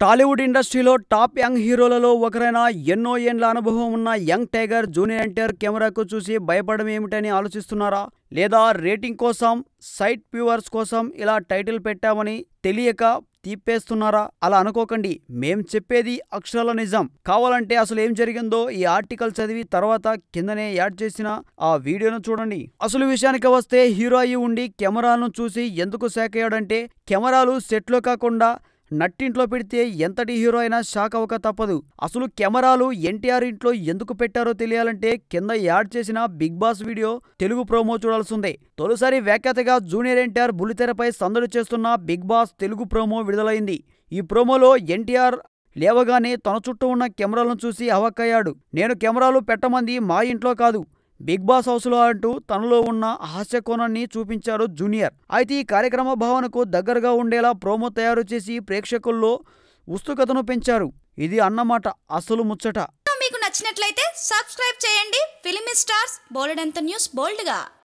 టాలీవుడ్ ఇండస్ట్రీలో top young హీరోలలో ఒకరైన ఎన్నో ఏండ్ల అనుభవం ఉన్న యంగ్ టైగర్ జూనియర్ ఎన్టీఆర్ కెమెరాకు చూసి భయపడడం ఏమిటని ఆలోచిస్తున్నారా? లేదా రేటింగ్ కోసం సైట్ వ్యూవర్స్ కోసం ఇలా టైటిల్ పెట్టామని తెలియక తీపేస్తున్నారా అలా అనుకోకండి. మేం చెప్పేది అక్షరాల నిజం. కావాలంటే అసలు ఏం జరిగిందో ఈ ఆర్టికల్ చదివి తర్వాత కిందనే యాడ్ చేసిన ఆ వీడియోను చూడండి. అసలు విషయానికి వస్తే హీరో అయి ఉండి కెమెరాను చూసి ఎందుకు శాఖయ్యాడంటే కెమెరాలు సెట్లో కాకుండా నట్టింట్లో పెడితే ఎంతటి హీరో అయినా షాక్ అవ్వక తప్పదు. అసలు కెమెరాలు ఎన్టీఆర్ ఇంట్లో ఎందుకు పెట్టారో తెలియాలంటే కింద యాడ్ చేసిన Bigg Boss video Telugu promo చూడాల్సిందే. తొలిసారి వ్యాఖ్యాతగా జూనియర్ ఎన్టీఆర్ బుల్లితెరపై సందడి చేస్తున్న బిగ్ బాస్ తెలుగు ప్రోమో విడుదలైంది. ఈ ప్రోమోలో ఎన్టీఆర్ లేవగానే తన చుట్టూ ఉన్న కెమెరాలను చూసి అవక్కయ్యాడు. నేను కెమెరాలు పెట్టమంది మా ఇంట్లో కాదు. బిగ్ బాస్ హౌస్లో అంటూ తనలో ఉన్న హాస్య కోణాన్ని చూపించారు జూనియర్. అయితే ఈ కార్యక్రమ భావనకు దగ్గరగా ఉండేలా ప్రోమో తయారు చేసి ప్రేక్షకుల్లో ఉత్సుకతను పెంచారు. ఇది అన్నమాట అసలు ముచ్చట. మీకు నచ్చినట్లయితే సబ్స్క్రైబ్ చేయండి. ఫిలిం స్టార్స్ బోలెడంత న్యూస్ బోల్డ్గా.